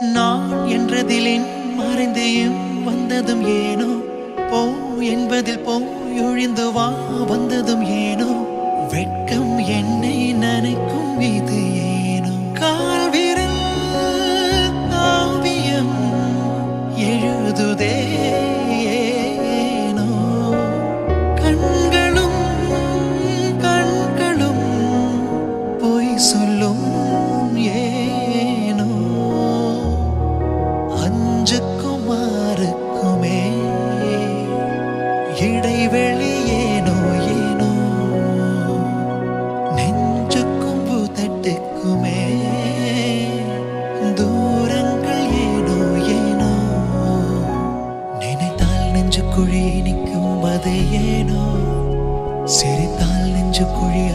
நான் என்றதிலின் மறைந்தையும் வந்ததும் ஏனோ? போ என்பதில் போய் ஒழிந்து வா வந்ததும் ஏனோ? வெட்கம் என்னை நினைக்கும் இது ஏனோ? கால்விரல் காவியம் எழுதுதே ஏனோ? கண்களும் கண்களும் பொய் சொல்லும் அஞ்சுக்கும் ஆறுக்குமே இடைவெளி ஏனோ ஏனோ. நெஞ்சுக்கும் பூத்தட்டுக்குமே. தூரங்கள் ஏனோ ஏனோ. நினைத்தால் நெஞ்சுக்குழி நிற்கும் அது ஏனோ. சிரித்தால் நெஞ்சுக்குழி